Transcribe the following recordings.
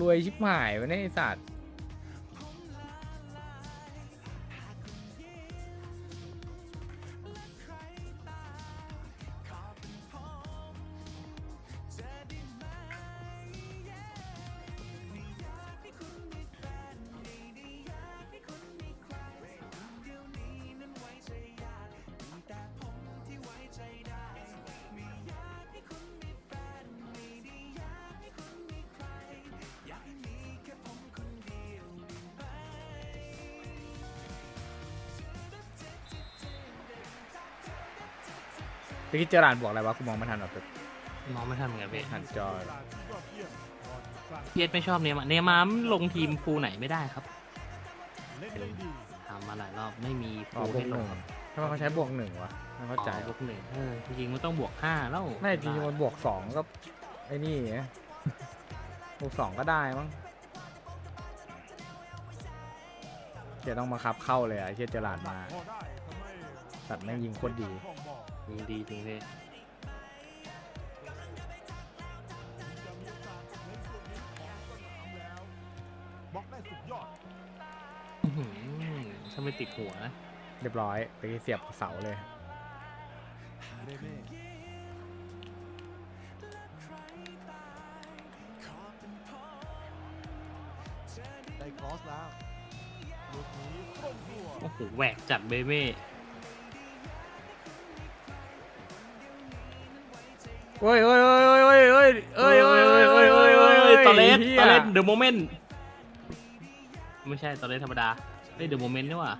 รวยชิบหายวะเนี่ยไอสัตว์ เมื่อกี้เจอรานบอกอะไรวะกูมองไม่ทันหรอกมองไม่ทันเหมือนกันพี่หันจอเพียสไม่ชอบเนมาเนมาลงทีมฟูลไหนไม่ได้ครับถามมาหลายรอบไม่มีอ๋อฟูลบวให้กหลนึ่งงครับทำไมเขาใช้บวกหนึ่งวะไม่เข้าใจอ๋อบวกหนึ่งเออจริงๆมันต้องบวกห้าแล้วไม่จริงๆมันบวกสองก็ไอ้นี่ไงบวกสองก็ได้มั้งเดี๋ยวต้องมาคับเข้าเลยอะไอ้เชี่ยเจอรานมาสัตว์แม่งยิงโคตรดี ยิงดีจริงพี่อื้อหือถ้าไม่ติดหัวนะเรียบร้อยไปเสียบเสาเลยได้ครอสแล้วลูกนี้ตรงตัว โอ้โหแหวกจัดเบเบ้ เฮ้ยเฮ้ยเฮ้ยเฮ้ยเฮ้ยเฮ้ยเฮ้ยเฮ้ยเฮ้ยเฮ้ยเฮ้ยเฮ้ยตอเลสตอเลสเดอะโมเมนต์ไม่ใช่ตอเลสธรรมดาเฮ้ยเดอะโมเมนต์นี่หว่า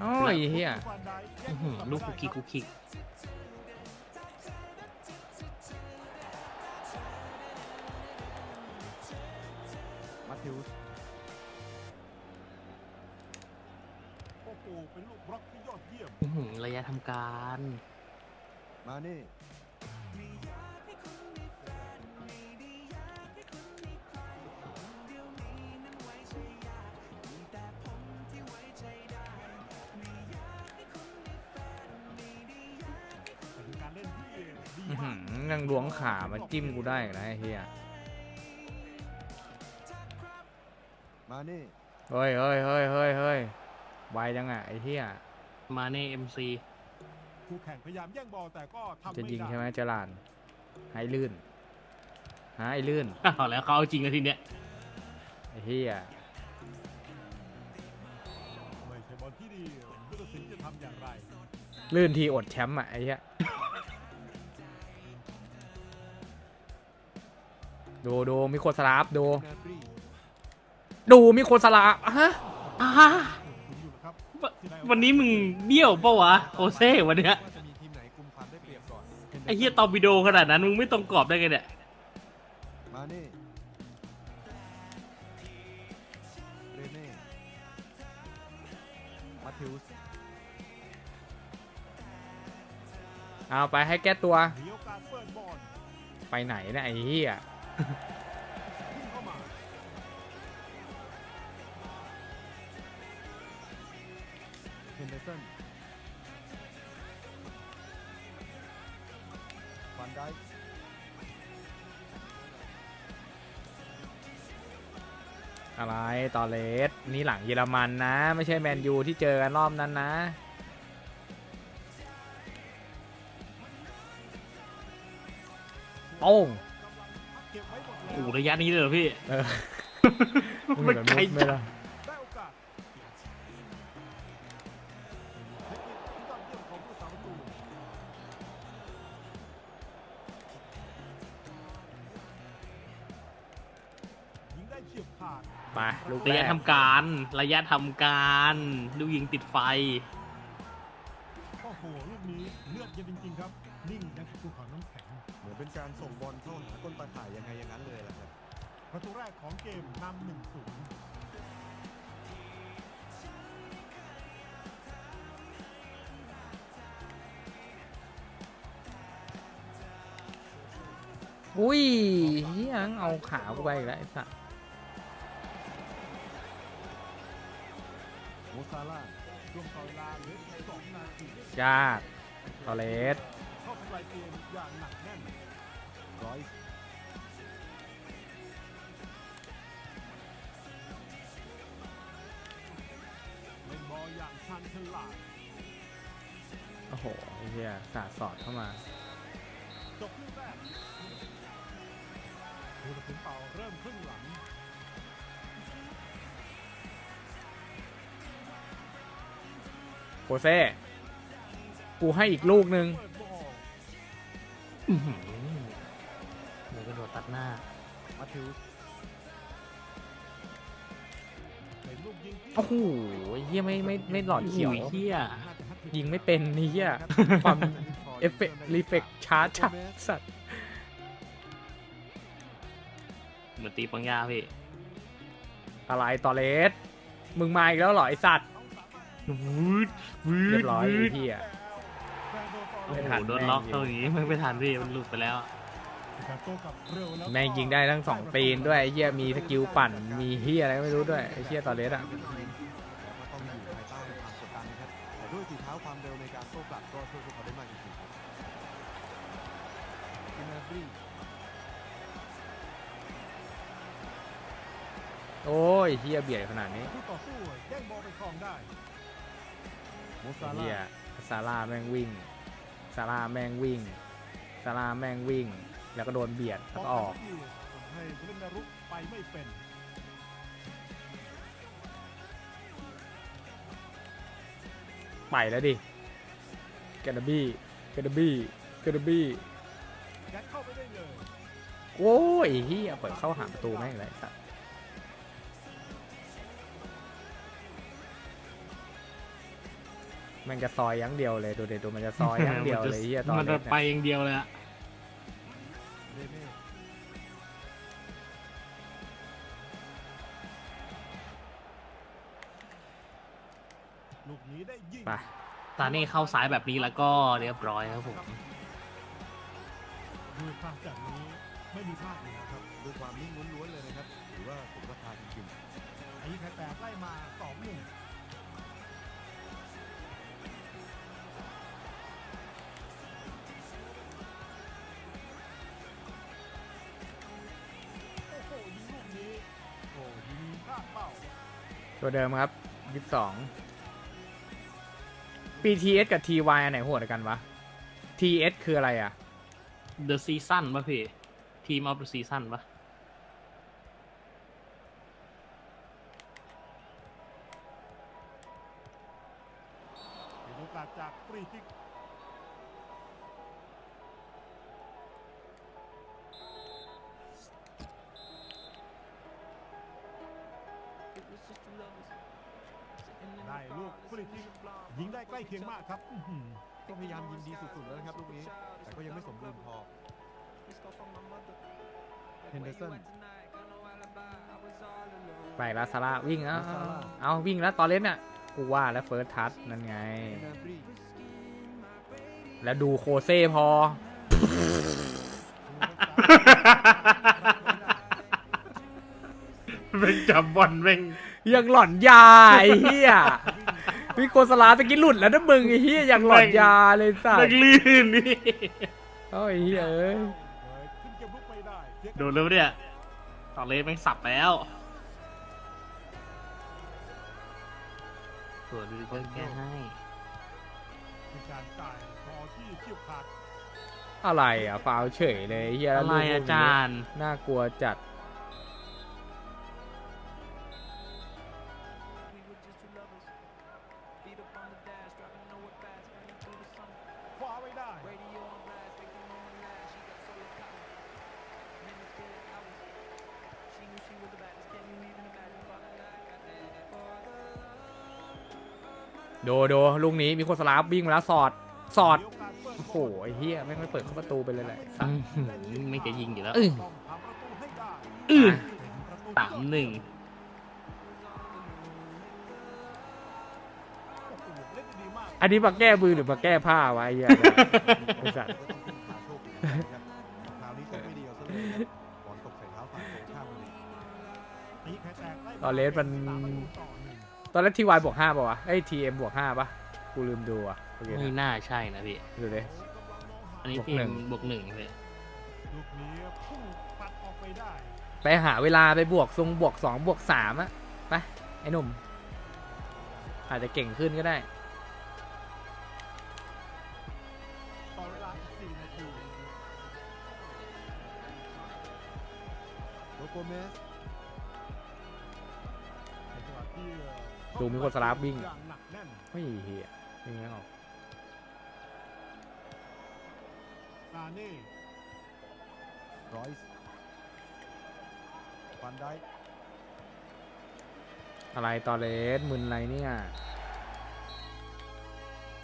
โอ้ยเฮียลูกคุกคิกคุกคิก อดเยี่ยมอื้อหือระยะทำการ มานี่เป็นการเล่นที่ดีอื้อมาหืกอยังล้วงขามาจิ้มกูได้อีกนะไอ้เฮียมานี่ เฮ้ยเฮ้ยเฮ้ยเฮ้ยเฮ้ยไวจังอะไอ้เฮีย มาเน่เอ็มซีคู่แข่งพยายามแย่งบอลแต่ก็ทำจะไม่ยิงได้ใช่ไหมเจรานให้ลื่นหาไอ้ลื่นอ้าวแล้วเขาเอาจริงกันทีเนี้ยไอ้เฮียไม่ใช่บอลที่ดีผู้ตัดสินจะทำอย่างไรลื่นทีอดแชมป์อะไอ้เฮียดูดูมีคนสลับดูแนบรีดูมีคนสลับฮะ อ่า วันนี้มึงเบี้ยวปะวะโอเซ่วันเนี้ยว่าจะมีทีมไหนกุมความได้เปรียบก่อนไอ้เหี้ยตอร์ปิโดขนาดนั้นมึงไม่ตรงกรอบได้ไงเนี่ยมานี่เรเน่มาทิวส์เอาไปให้แก้ตัว มีโอกาสเปิดบอลไปไหนเนะไอ้เฮีย อะไรตอเลสนี่หลังเยอรมันนะ ไม่ใช่แมนยูที่เจอกันรอบนั้นนะโป้งเก็บไว้หมดโอ้แล้วโหระยะนี้เลยเหรอพี่ เออมันเหมือนไกลมุดไหม่จัดล่ะ ลูกระแรยะกทำการ ระยะทำการลูกยิงติดไฟ โอ้โหลูกนี้เลือดเย็นจริงๆครับ นิ่งและภูเขาน้ำแข็ง เหมือนเป็นการส่งบอลเข้าหาก้นตาข่ายยังไงอย่างนั้นเลยแหละครับประตูแรกของเกมนำหนึ่งศูนย์อุ้ยเฮียเอาขากูไปอีกแล้วไอ้สัส ซาร่าช่วงต่อเวลาเหลืออีกสองนาทียากตอเลสเข้าทำลายเกมอย่างหนักแน่นร้อยเล่นบอลอย่างชันฉลาดโอ้โหไอ้เฮียสาดสอดเข้ามาจบครึ่งแรกผู้ตัดสินเป่าเริ่มครึ่งหลัง โคเซ่กูให้อีกลูกนึงเปิดบอลอื้อหือเดี๋ยวกระโดดตัดหน้ามาทิวส์เป็นลูกยิงที่โอ้โหไอ้เฮียไม่ไม่ไม่หลอดเขียวอุ้เฮียน่าจะแฮตทริกยิงไม่เป็นนี่เฮียความเอฟเฟกต์รีเฟกชาร์จชัดสัตว์เหมือนตีปังยาพี่อะไรตอเลสมึงมาอีกแล้วเหรอไอสัตว์ วืดวืเรียดบร้อยวืไอ้ดเฮียแฟนโดนต่อโอ้เลยโหทันโดนแม่งล็อกอยู่เท่านี้ไม่ไม่ทันพี่มันหลุดไปแล้วการโต้กลับเร็วแล้วก็แม่งยิงได้ทั้งสองตีนด้วยไอ้เฮียมีสกิลปั่นมีเฮียอะไรก็ไม่รู้ด้วยไอ้เฮียตอเลสอะแต่ว่าต้องอยู่ภายใต้ความกดดันนะครับแต่ด้วยฝีเท้าความเร็วในการโต้กลับก็ช่วยพวกเขาได้มากจริงๆครับอินาบรีโอ้ยเฮียเบียดขนาดนี้คู่ต่อสู้แย่งบอลไปครองได้โม ซาไอ้เฮียร่าซาร่าแม่งวิ่งซาร่าแม่งวิ่งซาร่าแม่งวิ่ง แล้วก็โดนเบียดแล้วก็ออกทำให้ผู้เล่นนารุกไปไม่เป็นไปแล้วดิแกนบี้แกนบี้แกนบี้ยัดเข้าไปได้เลย โอ้ยเฮียเปิดเข้าหาประตูแม่งเลยสัตว์ มันจะซอยอยังเดียวเลยดูเด็ดูมันจะซอยอยังเดียวเลยเฮียตอนมันเล็จะกไปเนี่ยอย่างเดียวเลยอะเรเน่ลูกนี้ได้ยิงไปตานี่เข้าสายแบบนี้แล้วก็เรียบร้อยครับผมดูภาพจากนี้ไม่มีพลาดเลยนะครับด้วยความนิ่งล้วนๆเลยนะครับถือว่าสมราคาจริงๆไอ้ไข่แตกไล่มาสองหนึ่ง ตัวเดิมครับยี่สิบสอง BTS กับ TY อันไหนโหดกว่ากันวะ TS คืออะไรอะ The Season ป่ะพี่ Team of The Season ป่ะ ได้ลูกฟรีคิกยิงได้ใกล้เคียงมากครับอื้อหือก็พยายามยิงดีสุดๆแล้วนะครับลูกนี้ แต่ก็ยังไม่สมบูรณ์พอเฮนเดอร์สันไปแล้วซาร่าวิ่งเอาเอาเอาวิ่งแล้วตอนเล่นน่ะกูว่าแล้วเฟิร์สทัชนั่นไงอินาบรีแล้วดูโคเซ่พอ เป็นจับบอลเร่ง ยังหล่อนยาไอ้เหี้ยวิโกสลาตะกี้หลุดแล้วนะมึงไอ้เหี้ยยังหล่อนยาเลยสัสเร่งลื่นนี่เอ้าไอ้เหี้ยเอ้ยเลยขึ้นเกมลุกไม่ได้เสียโดนแล้วเนี่ยตอนเลสแม่งสับแล้วตัวดูดิเพิ่งแก้ให้เป็นการจ่ายพอที่เฉียบขาดอะไรอะฟาวเฉยเลยไอ้เหี้ยแล้วอะไรลูกพวอากนี้จารย์ น่ากลัวจัด โดโดลูกนี้มีโคสลาวิ่งมาแล้วสอดสอดมีโอกาสเปิดโอ้โหไอ้เหี้ยแม่งไม่เปิดเข้าประตูไปเลยแหละสัสอื้อหือไม่จะยิงอยู่แล้วอื้อต้องทำประตูให้ได้อื้อเป็นประตูสามหนึ่งโอ้โหเล่นได้ดีมากอันนี้มาแก้มือหรือมาแก้ผ้าวะไอ้เหี้ยไอ้สัสก็ต้องพึ่งพาโชคดีนะครับคราวนี้โชคไม่ดีเอาซะเลยครับบอลตกใส่เท้าฝั่งตรงข้ามพอดีตีไข่แตกไล่มาตอนเลสมันสามประ ตูต่อหนึ่งตอนแรกทีวายบวกห้าป่าวะไอ้ทีเอ็มบวกห้าปะกูลืมดูอะโอเคไม่นะน่าใช่นะพี่ ดูดิ อันนี้บวกพี่หนึ่งบวกหนึ่งพี่ลูกนี้พุ่งปัดออกไปได้ไปหาเวลาไปบวกทรงบวกสองบวกสามอะไปไอ้หนุ่ม อาจจะเก่งขึ้นก็ได้ ต่อเวลาอีก4นาทีโลโกเมส ดูมีคนสลับวิ่งอย่างหนักแน่นไม่เฮียไม่งี้ออกซาเน่รอยส์ฟันได้อะไรตอเลสมึนอะไรเนี่ย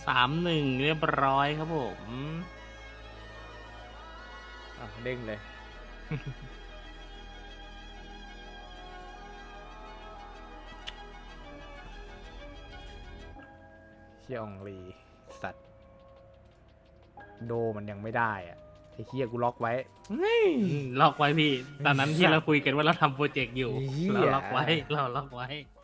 สามหนึ่งเรียบร้อยครับผม อะเด้งเลย เชี่ยองลีสัตว์ โดมันยังไม่ได้อะไอ้เฮียกูล็อกไว้อืมล็อกไว้พี่ ตอนนั้นที่เราคุยกันว่าเราทำโปรเจกต์อยู่ เหี้ย เราล็อกไว้ เราล็อกไว้เ